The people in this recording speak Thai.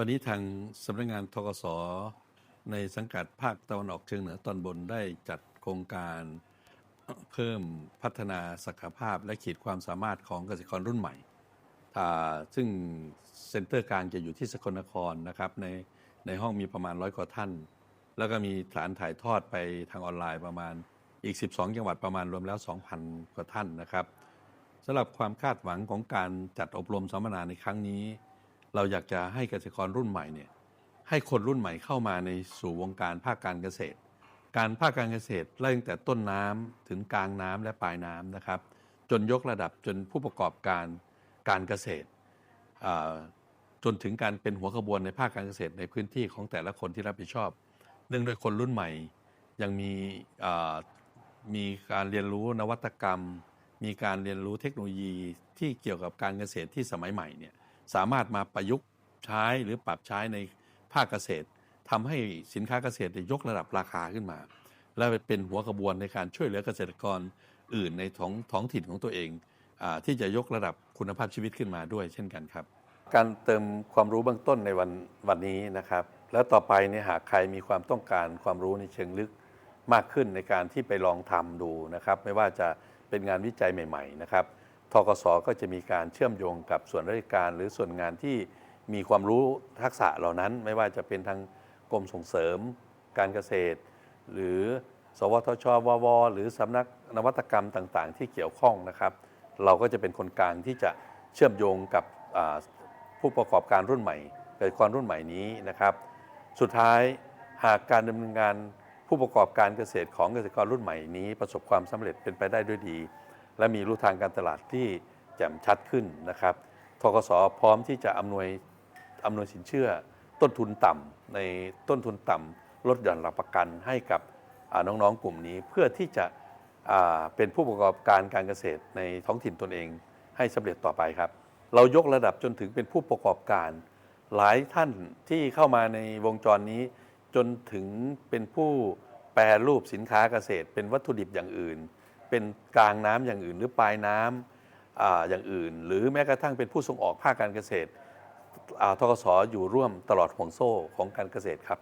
วันนี้ทางสำนักงานทกศในสังกัดภาคตะวันออกเฉียงเหนือตอนบนได้จัดโครงการเพิ่มพัฒนาศักยภาพและขีดความสามารถของเกษตรกรรุ่นใหม่ ซึ่งเซ็นเตอร์กลางจะอยู่ที่สกลนครนะครับในในห้องมีประมาณร้อยกว่าท่าน แล้วก็มีฐานถ่ายทอดไปทางออนไลน์ประมาณอีก 12 จังหวัดประมาณรวมแล้ว 2,000 กว่าท่านนะครับสำหรับความคาดหวังของการจัดอบรมสัมมนาในครั้งนี้ เราอยากจะให้เกษตรกรรุ่นใหม่เนี่ยให้คนรุ่นใหม่เข้ามาในสู่วงการภาคการเกษตร การภาคการเกษตรไล่ตั้งแต่ต้นน้ำถึงกลางน้ำและปลายน้ำนะครับ จนยกระดับจนผู้ประกอบการการเกษตร จนถึงการเป็นหัวขบวนในภาคการเกษตรในพื้นที่ของแต่ละคนที่รับผิดชอบ เนื่องด้วยคนรุ่นใหม่ยังมีมีการเรียนรู้นวัตกรรม มีการเรียนรู้เทคโนโลยีที่เกี่ยวกับการเกษตรที่สมัยใหม่เนี่ย สามารถมาประยุกต์ใช้หรือปรับใช้ในภาคเกษตรทำให้สินค้าเกษตรยกระดับราคาขึ้นมา และเป็นหัวขบวนในการช่วยเหลือเกษตรกรอื่นในท้องท้องถิ่นของตัวเองอที่จะยกระดับคุณภาพชีวิตขึ้นมาด้วยเช่นกันครับ การเติมความรู้เบื้องต้นในวันวันนี้นะครับ แล้วต่อไปเนี่ยหากใครมีความต้องการความรู้ในเชิงลึกมากขึ้นในการที่ไปลองทำดูนะครับ ไม่ว่าจะเป็นงานวิจัยใหม่ ๆ นะครับ ทกสก็จะมีการเชื่อมโยงกับส่วนราชการหรือส่วนงานที่มีความรู้ทักษะเหล่านั้น ไม่ว่าจะเป็นทางกรมส่งเสริม การเกษตร หรือ สวทชวว หรือสำนักนวัตกรรมต่างๆ ที่เกี่ยวข้องนะครับ เราก็จะเป็นคนกลางที่จะเชื่อมโยงกับผู้ประกอบการรุ่นใหม่เกษตรกรรุ่นใหม่นี้นะครับ สุดท้ายหากการดำเนินงานผู้ประกอบการเกษตรของเกษตรกรรุ่นใหม่นี้ ประสบความสำเร็จเป็นไปได้ด้วยดี และมีรูทางการตลาดที่แจ่มชัดขึ้นนะครับทกสพร้อมที่จะอำนวยอำนวยสินเชื่อ ต้นทุนต่ำในต้นทุนต่ำลดหย่อนหลักประกันให้กับน้องๆกลุ่มนี้ เพื่อที่จะเป็นผู้ประกอบการการเกษตรในท้องถิ่นตนเอง ให้สำเร็จต่อไปครับ เรายกระดับจนถึงเป็นผู้ประกอบการ หลายท่านที่เข้ามาในวงจรนี้ จนถึงเป็นผู้แปรรูปสินค้าเกษตร เป็นวัตถุดิบอย่างอื่น เป็นกลางน้ำอย่างอื่น หรือปลายน้ำอาอย่างอื่น หรือแม้กระทั่งเป็นผู้ส่งออกภาคการเกษตรทกศอยู่ร่วมตลอดห่วงโซ่ของการเกษตรครับ